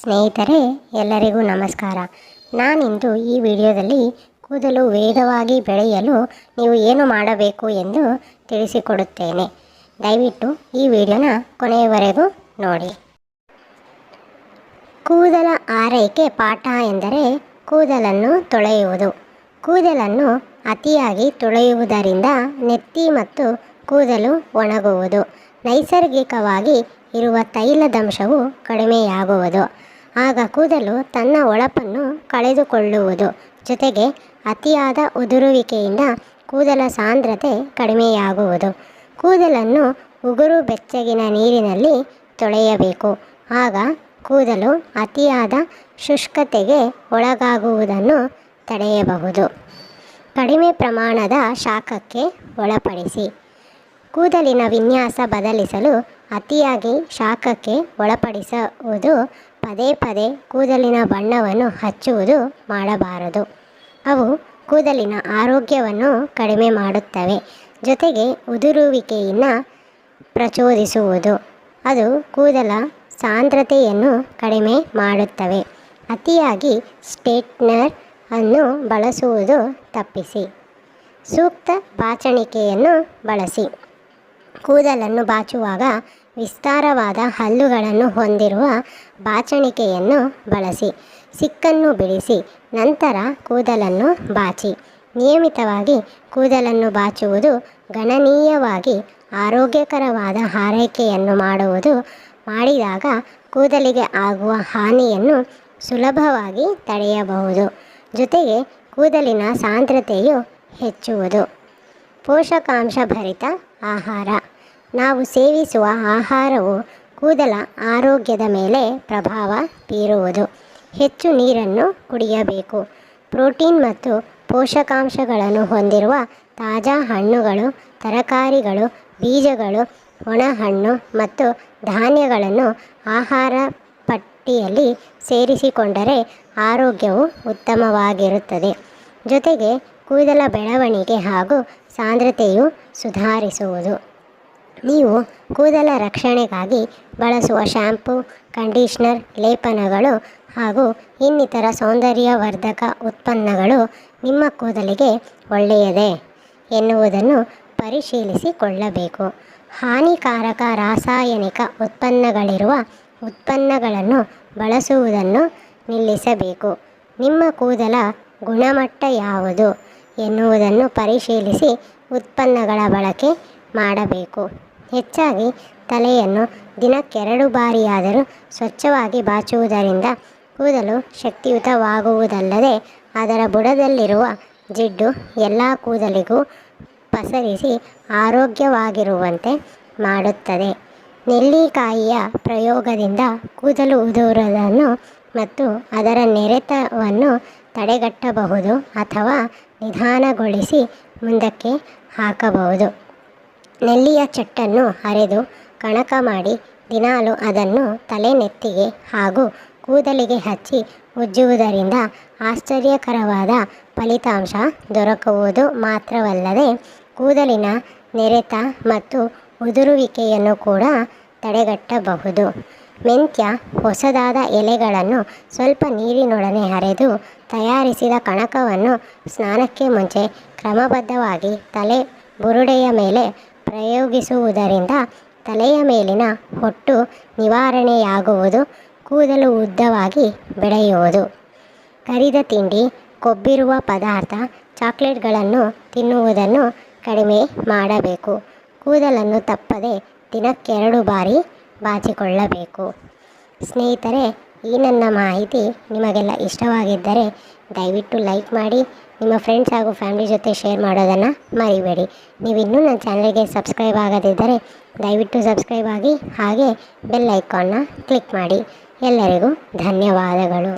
ಸ್ನೇಹಿತರೆ, ಎಲ್ಲರಿಗೂ ನಮಸ್ಕಾರ. ನಾನಿಂದು ಈ ವಿಡಿಯೋದಲ್ಲಿ ಕೂದಲು ವೇಗವಾಗಿ ಬೆಳೆಯಲು ನೀವು ಏನು ಮಾಡಬೇಕು ಎಂದು ತಿಳಿಸಿಕೊಡುತ್ತೇನೆ. ದಯವಿಟ್ಟು ಈ ವಿಡಿಯೋನ ಕೊನೆಯವರೆಗೂ ನೋಡಿ. ಕೂದಲ ಆರೈಕೆ ಪಾಠ ಎಂದರೆ ಕೂದಲನ್ನು ತೊಳೆಯುವುದು. ಕೂದಲನ್ನು ಅತಿಯಾಗಿ ತೊಳೆಯುವುದರಿಂದ ನೆತ್ತಿ ಮತ್ತು ಕೂದಲು ಒಣಗುವುದು. ನೈಸರ್ಗಿಕವಾಗಿ ಇರುವ ತೈಲದಂಶವು ಕಡಿಮೆಯಾಗುವುದು. ಆಗ ಕೂದಲು ತನ್ನ ಹೊಳಪನ್ನು ಕಳೆದುಕೊಳ್ಳುವುದು. ಜೊತೆಗೆ ಅತಿಯಾದ ಉದುರುವಿಕೆಯಿಂದ ಕೂದಲ ಸಾಂದ್ರತೆ ಕಡಿಮೆಯಾಗುವುದು. ಕೂದಲನ್ನು ಉಗುರು ಬೆಚ್ಚಗಿನ ನೀರಿನಲ್ಲಿ ತೊಳೆಯಬೇಕು. ಆಗ ಕೂದಲು ಅತಿಯಾದ ಶುಷ್ಕತೆಗೆ ಒಳಗಾಗುವುದನ್ನು ತಡೆಯಬಹುದು. ಕಡಿಮೆ ಪ್ರಮಾಣದ ಶಾಖಕ್ಕೆ ಒಳಪಡಿಸಿ. ಕೂದಲಿನ ವಿನ್ಯಾಸ ಬದಲಿಸಲು ಅತಿಯಾಗಿ ಶಾಖಕ್ಕೆ ಒಳಪಡಿಸುವುದು ಪದೇ ಪದೇ ಕೂದಲಿನ ಬಣ್ಣವನ್ನು ಹಚ್ಚುವುದು ಮಾಡಬಾರದು. ಅವು ಕೂದಲಿನ ಆರೋಗ್ಯವನ್ನು ಕಡಿಮೆ ಮಾಡುತ್ತವೆ. ಜೊತೆಗೆ ಉದುರುವಿಕೆಯನ್ನು ಪ್ರಚೋದಿಸುವುದು. ಅದು ಕೂದಲ ಸಾಂದ್ರತೆಯನ್ನು ಕಡಿಮೆ ಮಾಡುತ್ತವೆ. ಅತಿಯಾಗಿ ಸ್ಟೇಟ್ನರ್ ಅನ್ನು ಬಳಸುವುದು ತಪ್ಪಿಸಿ. ಸೂಕ್ತ ಬಾಚಣಿಕೆಯನ್ನು ಬಳಸಿ. ಕೂದಲನ್ನು ಬಾಚುವಾಗ ವಿಸ್ತಾರವಾದ ಹಲ್ಲುಗಳನ್ನು ಹೊಂದಿರುವ ಬಾಚಣಿಕೆಯನ್ನು ಬಳಸಿ, ಸಿಕ್ಕನ್ನು ಬಿಡಿಸಿ, ನಂತರ ಕೂದಲನ್ನು ಬಾಚಿ. ನಿಯಮಿತವಾಗಿ ಕೂದಲನ್ನು ಬಾಚುವುದು ಗಣನೀಯವಾಗಿ ಆರೋಗ್ಯಕರವಾದ ಆರೈಕೆಯನ್ನು ಮಾಡುವುದು. ಮಾಡಿದಾಗ ಕೂದಲಿಗೆ ಆಗುವ ಹಾನಿಯನ್ನು ಸುಲಭವಾಗಿ ತಡೆಯಬಹುದು. ಜೊತೆಗೆ ಕೂದಲಿನ ಸಾಂದ್ರತೆಯು ಹೆಚ್ಚುವುದು. ಪೋಷಕಾಂಶಭರಿತ ಆಹಾರ. ನಾವು ಸೇವಿಸುವ ಆಹಾರವು ಕೂದಲ ಆರೋಗ್ಯದ ಮೇಲೆ ಪ್ರಭಾವ ಬೀರುವುದು. ಹೆಚ್ಚು ನೀರನ್ನು ಕುಡಿಯಬೇಕು. ಪ್ರೋಟೀನ್ ಮತ್ತು ಪೋಷಕಾಂಶಗಳನ್ನು ಹೊಂದಿರುವ ತಾಜಾ ಹಣ್ಣುಗಳು, ತರಕಾರಿಗಳು, ಬೀಜಗಳು, ಒಣಹಣ್ಣು ಮತ್ತು ಧಾನ್ಯಗಳನ್ನು ಆಹಾರ ಪಟ್ಟಿಯಲ್ಲಿ ಸೇರಿಸಿಕೊಂಡರೆ ಆರೋಗ್ಯವು ಉತ್ತಮವಾಗಿರುತ್ತದೆ. ಜೊತೆಗೆ ಕೂದಲ ಬೆಳವಣಿಗೆ ಹಾಗೂ ಸಾಂದ್ರತೆಯು ಸುಧಾರಿಸುವುದು. ನೀವು ಕೂದಲ ರಕ್ಷಣೆಗಾಗಿ ಬಳಸುವ ಶ್ಯಾಂಪು, ಕಂಡೀಷ್ನರ್, ಲೇಪನಗಳು ಹಾಗೂ ಇನ್ನಿತರ ಸೌಂದರ್ಯವರ್ಧಕ ಉತ್ಪನ್ನಗಳು ನಿಮ್ಮ ಕೂದಲಿಗೆ ಒಳ್ಳೆಯದೇ ಎನ್ನುವುದನ್ನು ಪರಿಶೀಲಿಸಿಕೊಳ್ಳಬೇಕು. ಹಾನಿಕಾರಕ ರಾಸಾಯನಿಕ ಉತ್ಪನ್ನಗಳಿರುವ ಉತ್ಪನ್ನಗಳನ್ನು ಬಳಸುವುದನ್ನು ನಿಲ್ಲಿಸಬೇಕು. ನಿಮ್ಮ ಕೂದಲ ಗುಣಮಟ್ಟ ಯಾವುದು ಎನ್ನುವುದನ್ನು ಪರಿಶೀಲಿಸಿ ಉತ್ಪನ್ನಗಳ ಬಳಕೆ ಮಾಡಬೇಕು. ಹೆಚ್ಚಾಗಿ ತಲೆಯನ್ನು ದಿನಕ್ಕೆರಡು ಬಾರಿಯಾದರೂ ಸ್ವಚ್ಛವಾಗಿ ಬಾಚುವುದರಿಂದ ಕೂದಲು ಶಕ್ತಿಯುತವಾಗುವುದಲ್ಲದೆ ಅದರ ಬುಡದಲ್ಲಿರುವ ಜಿಡ್ಡು ಎಲ್ಲ ಕೂದಲಿಗೂ ಪಸರಿಸಿ ಆರೋಗ್ಯವಾಗಿರುವಂತೆ ಮಾಡುತ್ತದೆ. ನೆಲ್ಲಿಕಾಯಿಯ ಪ್ರಯೋಗದಿಂದ ಕೂದಲು ಉದುರದನ್ನು ಮತ್ತು ಅದರ ನೆರೆತವನ್ನು ತಡೆಗಟ್ಟಬಹುದು ಅಥವಾ ನಿಧಾನಗೊಳಿಸಿ ಮುಂದಕ್ಕೆ ಹಾಕಬಹುದು. ನೆಲ್ಲಿಯ ಚಟ್ಟನ್ನು ಅರೆದು ಕಣಕ ಮಾಡಿ ದಿನಾಲು ಅದನ್ನು ತಲೆ ನೆತ್ತಿಗೆ ಹಾಗೂ ಕೂದಲಿಗೆ ಹಚ್ಚಿ ಉಜ್ಜುವುದರಿಂದ ಆಶ್ಚರ್ಯಕರವಾದ ಫಲಿತಾಂಶ ದೊರಕುವುದು ಮಾತ್ರವಲ್ಲದೆ ಕೂದಲಿನ ನೆರೆತ ಮತ್ತು ಉದುರುವಿಕೆಯನ್ನು ಕೂಡ ತಡೆಗಟ್ಟಬಹುದು. ಮೆಂತ್ಯ ಹೊಸದಾದ ಎಲೆಗಳನ್ನು ಸ್ವಲ್ಪ ನೀರಿನೊಡನೆ ಅರೆದು ತಯಾರಿಸಿದ ಕಣಕವನ್ನು ಸ್ನಾನಕ್ಕೆ ಮುಂಚೆ ಕ್ರಮಬದ್ಧವಾಗಿ ತಲೆ ಬುರುಡೆಯ ಮೇಲೆ ಪ್ರಯೋಗಿಸುವುದರಿಂದ ತಲೆಯ ಮೇಲಿನ ಹೊಟ್ಟು ನಿವಾರಣೆಯಾಗುವುದು, ಕೂದಲು ಉದ್ದವಾಗಿ ಬೆಳೆಯುವುದು. ಕರಿದ ತಿಂಡಿ, ಕೊಬ್ಬಿರುವ ಪದಾರ್ಥ, ಚಾಕ್ಲೇಟ್ಗಳನ್ನು ತಿನ್ನುವುದನ್ನು ಕಡಿಮೆ ಮಾಡಬೇಕು. ಕೂದಲನ್ನು ತಪ್ಪದೆ ದಿನಕ್ಕೆರಡು ಬಾರಿ ಬಾಚಿಕೊಳ್ಳಬೇಕು. ಸ್ನೇಹಿತರೆ ಈ ನನ್ನ ಮಾಹಿತಿ ನಿಮಗೆಲ್ಲ ಇಷ್ಟವಾಗಿದ್ದರೆ ದಯವಿಟ್ಟು ಲೈಕ್ ಮಾಡಿ, ನಿಮ್ಮ ಫ್ರೆಂಡ್ಸ್ ಹಾಗೂ ಫ್ಯಾಮಿಲಿ ಜೊತೆ ಶೇರ್ ಮಾಡೋದನ್ನು ಮರಿಬೇಡಿ. ನೀವು ಇನ್ನೂ ನನ್ನ ಚಾನಲ್ಗೆ ಸಬ್ಸ್ಕ್ರೈಬ್ ಆಗದಿದ್ದರೆ ದಯವಿಟ್ಟು ಸಬ್ಸ್ಕ್ರೈಬ್ ಆಗಿ ಹಾಗೆ ಬೆಲ್ ಐಕಾನ್ನ ಕ್ಲಿಕ್ ಮಾಡಿ. ಎಲ್ಲರಿಗೂ ಧನ್ಯವಾದಗಳು.